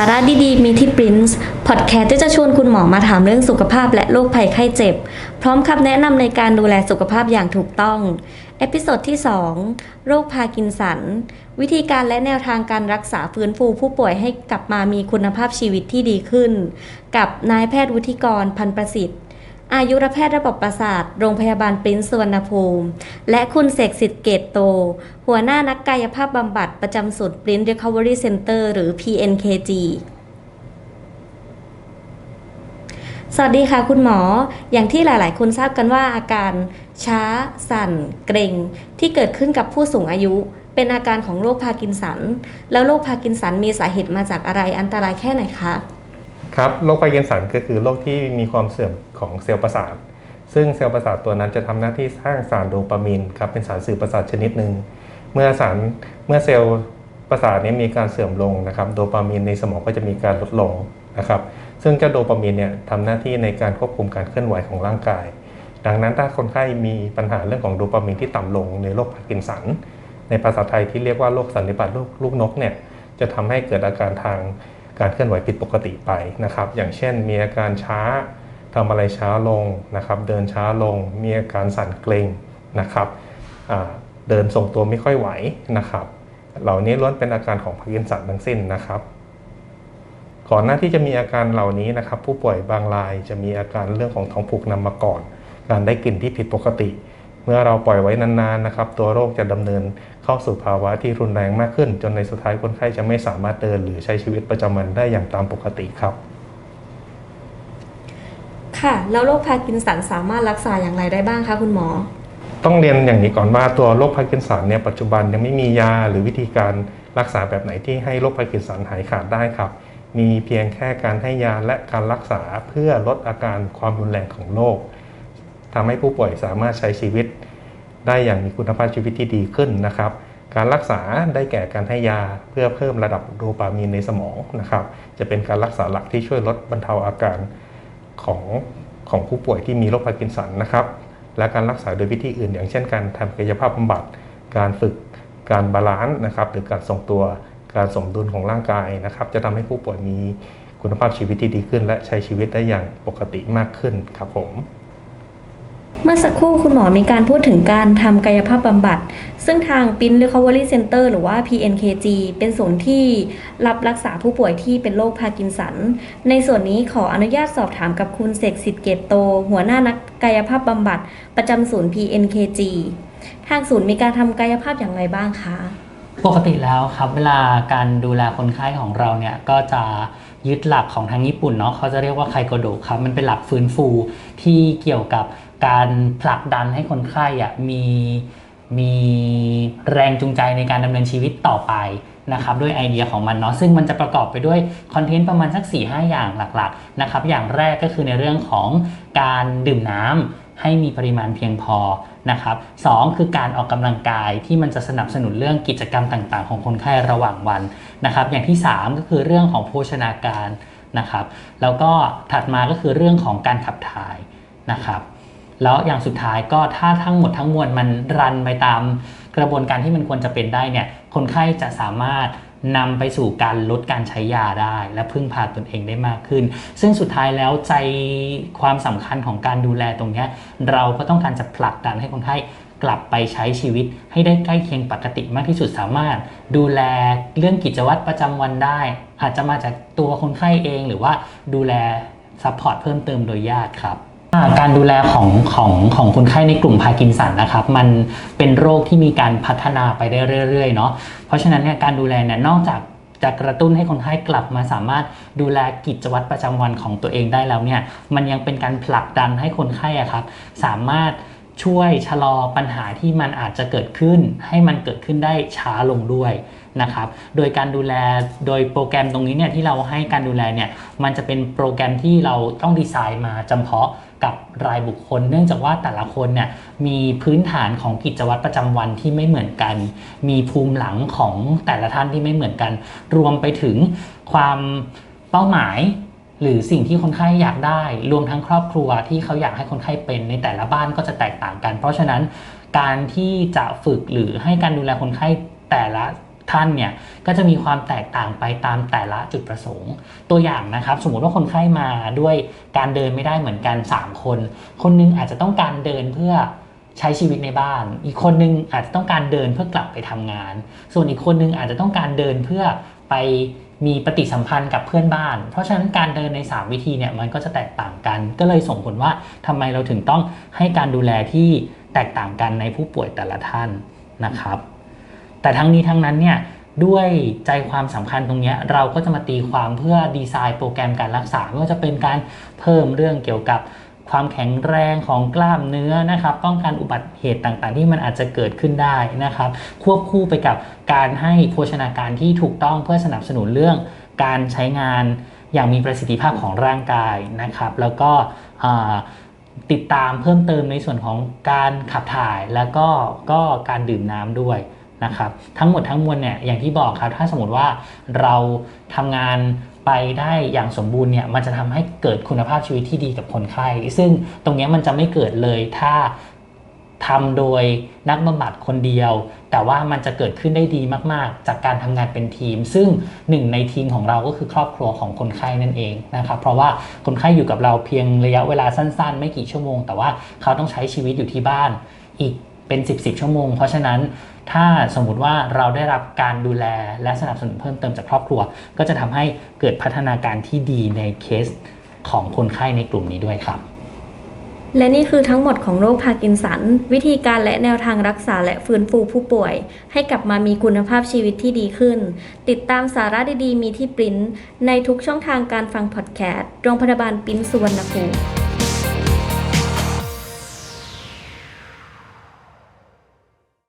าระดีๆ มีที่ Prince พอดแคสต์ที่จะชวนคุณหมอมาถามเรื่องสุขภาพและโรคภัยไข้เจ็บ พร้อมคำแนะนำในการดูแลสุขภาพอย่างถูกต้อง เอพิโซดที่ 2 โรคพาร์กินสัน วิธีการและแนวทางการรักษาฟื้นฟูผู้ป่วยให้กลับมามีคุณภาพชีวิตที่ดีขึ้น กับนายแพทย์วุฒิกรพันประสิทธิ์ อายุรแพทย์ระบบประสาท โรงพยาบาลปรินซ์สุวรรณภูมิ และคุณเสกสิทธิ์เกตโต หัวหน้านักกายภาพบำบัดประจำศูนย์ Print Recovery Center หรือ PNKG สวัสดีค่ะคุณหมอ อย่างที่หลาย ๆ คนทราบกันว่าอาการช้า สั่น เกร็ง ที่เกิดขึ้นกับผู้สูงอายุ เป็นอาการของโรคพาร์กินสัน แล้วโรคพาร์กินสันมีสาเหตุมาจากอะไรอันตรายแค่ไหนคะ ครับโรคพาร์กินสันก็คือโรคที่มีความเสื่อมของเซลล์ประสาท ซึ่งเซลล์ประสาทตัวนั้นจะทำหน้าที่สร้างสารโดปามีนครับเป็นสารสื่อประสาทชนิดหนึ่งเมื่อสารเมื่อเซลล์ประสาทนี้มีการเสื่อมลงนะครับโดปามีนในสมองก็จะมีการลดลงนะครับซึ่งเจ้าโดปามีนเนี่ยทำหน้าที่ในการควบคุมการเคลื่อนไหวของร่างกาย ดังนั้นถ้าคนไข้มีปัญหาเรื่องของโดปามีนที่ต่ำลงในโรคพาร์กินสัน ในภาษาไทยที่เรียกว่าโรคสันนิบาตลูกลูกนกเนี่ยจะทำให้เกิดอาการทาง การเคลื่อนไหวผิดปกติไปนะครับ อย่างเช่นมีอาการช้าทำอะไรช้าลงนะครับ เดินช้าลง มีอาการสั่นเกร็งนะครับเดินทรงตัวไม่ค่อยไหวนะครับ เหล่านี้ล้วนเป็นอาการของพาร์กินสันทั้งสิ้นนะครับก่อนหน้าที่จะมีอาการเหล่านี้นะครับ ผู้ป่วยบางรายจะมีอาการเรื่องของท้องผูกนำมาก่อน การได้กลิ่นที่ผิดปกติ มื่อเราปล่อยไว้นานๆนะครับ ตัวโรคจะดำเนินเข้าสู่ภาวะที่รุนแรงมากขึ้น จนในสุดท้ายคนไข้จะไม่สามารถเดินหรือใช้ชีวิตประจำวันได้อย่างตามปกติครับ ค่ะ แล้วโรคพาร์กินสันสามารถรักษาอย่างไรได้บ้างคะคุณหมอ ต้องเรียนอย่างนี้ก่อนว่าตัวโรคพาร์กินสันเนี่ยปัจจุบันยังไม่มียาหรือวิธีการรักษาแบบไหนที่ให้โรคพาร์กินสันหายขาดได้ครับมีเพียงแค่การให้ยาและการรักษาเพื่อลดอาการความรุนแรงของโรค ทำให้ผู้ป่วยสามารถใช้ชีวิต ได้อย่างมีคุณภาพชีวิตที่ดีขึ้นนะครับ การรักษาได้แก่การให้ยาเพื่อเพิ่มระดับโดปามีนในสมองนะครับ จะเป็นการรักษาหลักที่ช่วยลดบรรเทาอาการของของผู้ป่วยที่มีโรคพาร์กินสันนะครับ และการรักษาโดยวิธีอื่น อย่างเช่นการทำกายภาพบำบัด การฝึก การบาลานซ์นะครับ หรือการทรงตัว การสมดุลของร่างกายนะครับ จะทำให้ผู้ป่วยมีคุณภาพชีวิตที่ดีขึ้น และใช้ชีวิตได้อย่างปกติมากขึ้นครับผม เมื่อสักครู่คุณหมอมีการพูดถึงการทำกายภาพบำบัด ซึ่งทาง Pin Recovery Center หรือว่า PNKG เป็นศูนที่รับรักษาผู้ป่วยที่เป็นโรคพาร์กินสัน ในส่วนนี้ขออนุญาตสอบถามกับคุณเสกสิทธิ์เกตโต หัวหน้านักกายภาพบำบัด ประจำศูนย์ PNKG ทางศูนย์มีการทำกายภาพอย่างไรบ้างคะ ปกติแล้วครับเวลาการดูแลคนไข้ของเราเนี่ยก็จะยึดหลักของทางญี่ปุ่นเนาะเขาจะเรียกว่าไคโกโดะครับมันเป็นหลักฟื้นฟูที่เกี่ยวกับ การผลักดันให้คนไข้อะมีมีแรงจูงใจในการดำเนินชีวิตต่อไปนะครับด้วยไอเดียของมันเนาะซึ่งมันจะประกอบไปด้วยคอนเทนต์ประมาณสัก 4-5อย่างหลักๆนะครับอย่างแรกก็คือในเรื่องของการดื่มน้ำให้มีปริมาณเพียงพอนะครับสองคือการออกกำลังกายที่มันจะสนับสนุนเรื่องกิจกรรมต่างๆ ของคนไข้ระหว่างวันนะครับอย่างที่ 3 ก็คือเรื่องของโภชนาการนะครับแล้วก็ถัดมาก็คือเรื่องของการขับถ่ายนะครับ แล้วอย่างสุดท้ายก็ถ้าทั้งหมดทั้งมวลมันรันไปตามกระบวนการที่มันควรจะเป็นได้เนี่ยคนไข้จะสามารถนำไปสู่การลดการใช้ยาได้ และพึ่งพาตนเองได้มากขึ้น ซึ่งสุดท้ายแล้วใจความสำคัญของการดูแลตรงนี้เราก็ต้องการจะผลักดันให้คนไข้กลับไปใช้ชีวิตให้ได้ใกล้เคียงปกติมากที่สุดสามารถ ดูแลเรื่องกิจวัตรประจำวันได้ อาจจะมาจากตัวคนไข้เองหรือว่าดูแลซัพพอร์ตเพิ่มเติมโดยญาติครับ การดูแลของของของคนไข้ในกลุ่มพาร์กินสันนะครับ มันเป็นโรคที่มีการพัฒนาไปได้เรื่อยๆเนาะเพราะฉะนั้นเนี่ยการดูแลเนี่ยนอกจากจะกระตุ้นให้คนไข้กลับมาสามารถดูแลกิจวัตรประจำวันของตัวเองได้แล้วเนี่ยมันยังเป็นการผลักดันให้คนไข้อะครับ สามารถช่วยชะลอปัญหาที่มันอาจจะเกิดขึ้น ให้มันเกิดขึ้นได้ช้าลงด้วยนะครับ โดยการดูแลโดยโปรแกรมตรงนี้เนี่ยที่เราให้การดูแลเนี่ยมันจะเป็นโปรแกรมที่เราต้องดีไซน์มาจำเพาะ กับรายบุคคล เนื่องจากว่าแต่ละคนเนี่ยมีพื้นฐานของกิจวัตรประจำวันที่ไม่เหมือนกัน มีภูมิหลังของแต่ละท่านที่ไม่เหมือนกัน รวมไปถึงความเป้าหมายหรือสิ่งที่คนไข้อยากได้ รวมทั้งครอบครัวที่เขาอยากให้คนไข้เป็นในแต่ละบ้านก็จะแตกต่างกัน เพราะฉะนั้นการที่จะฝึกหรือให้การดูแลคนไข้แต่ละ ท่านเนี่ยก็จะมีความแตกต่างไปตามแต่ละจุดประสงค์ ตัวอย่างนะครับ สมมติว่าคนไข้มาด้วยการเดินไม่ได้เหมือนกัน 3 คน คนหนึงอาจจะต้องการเดินเพื่อใช้ชีวิตในบ้าน อีกคนนึงอาจจะต้องการเดินเพื่อกลับไปทำงาน ส่วนอีกคนนึงอาจจะต้องการเดินเพื่อไปมีปฏิสัมพันธ์กับเพื่อนบ้าน เพราะฉะนั้นการเดินใน 3 วิธีเนี่ยมันก็จะแตกต่างกัน ก็เลยส่งผลว่าทำไมเราถึงต้องให้การดูแลที่แตกต่างกันในผู้ป่วยแต่ละท่านนะครับ แต่ทั้งนี้ทั้งนั้นเนี่ยด้วยใจความสำคัญตรงนี้เราก็จะมาตีความเพื่อดีไซน์โปรแกรมการรักษาไม่ว่าจะเป็นการเพิ่มเรื่องเกี่ยวกับความแข็งแรงของกล้ามเนื้อนะครับ ป้องกันอุบัติเหตุต่างๆ ที่มันอาจจะเกิดขึ้นได้นะครับ ควบคู่ไปกับการให้โภชนาการที่ถูกต้องเพื่อสนับสนุนเรื่องการใช้งานอย่างมีประสิทธิภาพของร่างกายนะครับ แล้วก็ติดตามเพิ่มเติมในส่วนของการขับถ่ายแล้วก็ก็การดื่มน้ำด้วย นะครับทั้งหมดทั้งมวลเนี่ยอย่างที่บอกครับถ้าสมมติว่าเราทำงานไปได้อย่างสมบูรณ์เนี่ยมันจะทำให้เกิดคุณภาพชีวิตที่ดีกับคนไข้ ซึ่งตรงนี้มันจะไม่เกิดเลยถ้าทำโดยนักบำบัดคนเดียว แต่ว่ามันจะเกิดขึ้นได้ดีมาก ๆ จากการทำงานเป็นทีม ซึ่งหนึ่งในทีมของเราก็คือครอบครัวของคนไข้นั่นเองนะครับเพราะว่าคนไข้อยู่กับเราเพียงระยะเวลาสั้น ๆ ไม่กี่ชั่วโมง แต่ว่าเขาต้องใช้ชีวิตอยู่ที่บ้านอีก เป็น10บสชั่วโมง เพราะฉะนั้นถ้าสมมุติว่าเราได้รับการดูแลและสนับสนุนเพิ่มเติมจากครอบครัว ก็จะทำให้เกิดพัฒนาการที่ดีในเคสของคนไข้ในกลุ่มนี้ด้วยครับ และนี่คือทั้งหมดของโรคพาร์กินสัน วิธีการและแนวทางรักษาและฟื้นฟูผู้ป่วย ให้กลับมามีคุณภาพชีวิตที่ดีขึ้น ติดตามสาระดีๆ มีที่ปริ้นในทุกช่องทางการฟังพอดแคสต์โรงพยาบาลปริ้นสุวรรณภูมิ